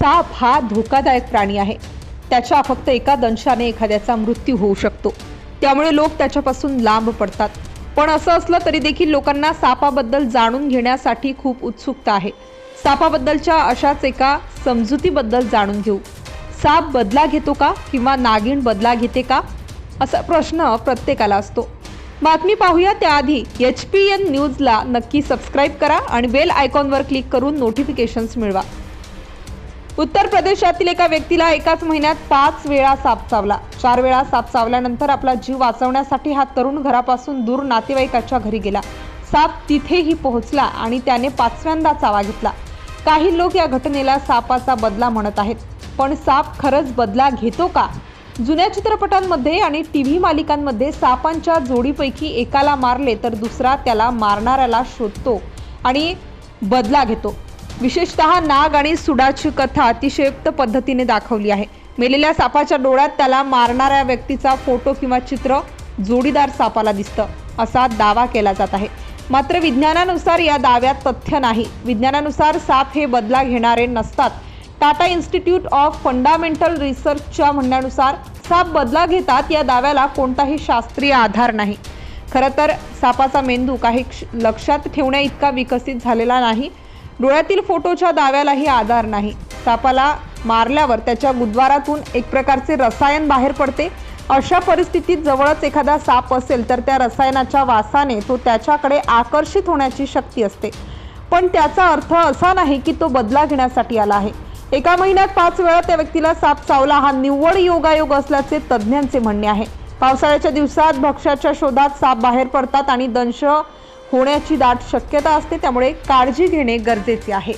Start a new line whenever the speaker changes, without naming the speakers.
साप हा धोकादायक प्राणी आहे. त्याच्या फक्त एका दंशाने एखाद्याचा मृत्यू होऊ शकतो. त्यामुळे लोक त्याच्यापासून लांब पडतात. पण असं असलं तरी देखील लोकांना सापाबद्दल जाणून घेण्यासाठी खूप उत्सुकता आहे. सापाबद्दलच्या अशाच एका समजुतीबद्दल जाणून घेऊ. साप बदला घेतो का किंवा नागिण बदला घेते का? असा प्रश्न प्रत्येकाला असतो. बातमी पाहूया त्याआधी एच पी एन न्यूजला नक्की सबस्क्राईब करा आणि बेल आयकॉनवर क्लिक करून नोटिफिकेशन्स मिळवा. उत्तर प्रदेशातील एका व्यक्तीला एकाच महिन्यात पाच वेळा साप चावला. चार वेळा साप चावल्यानंतर आपला जीव वाचवण्यासाठी हा तरुण घरापासून दूर नातेवाईकाच्या घरी गेला. साप तिथेही पोहोचला आणि त्याने पाचव्यांदा चावा घेतला. काही लोक या घटनेला सापाचा बदला म्हणत आहेत. पण साप खरंच बदला घेतो का? जुन्या चित्रपटांमध्ये आणि टी व्ही मालिकांमध्ये सापांच्या जोडीपैकी एकाला मारले तर दुसरा त्याला मारणाऱ्याला शोधतो आणि बदला घेतो. विशेषतः नाग आणि सुडाची कथा अतिशयुक्त पद्धतीने दाखवली आहे. मेलेल्या सापाच्या डोळ्यात त्याला मारणाऱ्या व्यक्तीचा फोटो किंवा चित्र जोडीदार सापाला दिसतं असा दावा केला जात आहे. मात्र विज्ञानानुसार या दाव्यात तथ्य नाही. विज्ञानानुसार साप हे बदला घेणारे नसतात. टाटा इन्स्टिट्यूट ऑफ फंडामेंटल रिसर्चच्या म्हणण्यानुसार साप बदला घेतात या दाव्याला कोणताही शास्त्रीय आधार नाही. खरं तर सापाचा मेंदू काही क्ष- लक्षात ठेवण्या इतका विकसित झालेला नाही डोळ्यातील फोटोच्या दाव्यालाही आधार नाही. सापाला मारल्यावर त्याच्या गुद्वारातून एक प्रकारचे रसायन बाहेर पडते. अशा परिस्थितीत जवळच एखादा साप असेल तर त्या रसायनाच्या वासाने तो त्याच्याकडे आकर्षित होण्याची शक्ती असते. पण त्याचा अर्थ असा नाही की तो बदला घेण्यासाठी आला आहे. एका महिन्यात पाच वेळा त्या व्यक्तीला साप चावला हा निव्वळ योगायोग असल्याचे तज्ज्ञांचे म्हणणे आहे. पावसाळ्याच्या दिवसात भक्ष्याच्या शोधात साप बाहेर पडतात आणि दंश होण्याची दाट शक्यता असते त्यामुळे काळजी घेणे गरजेचे आहे.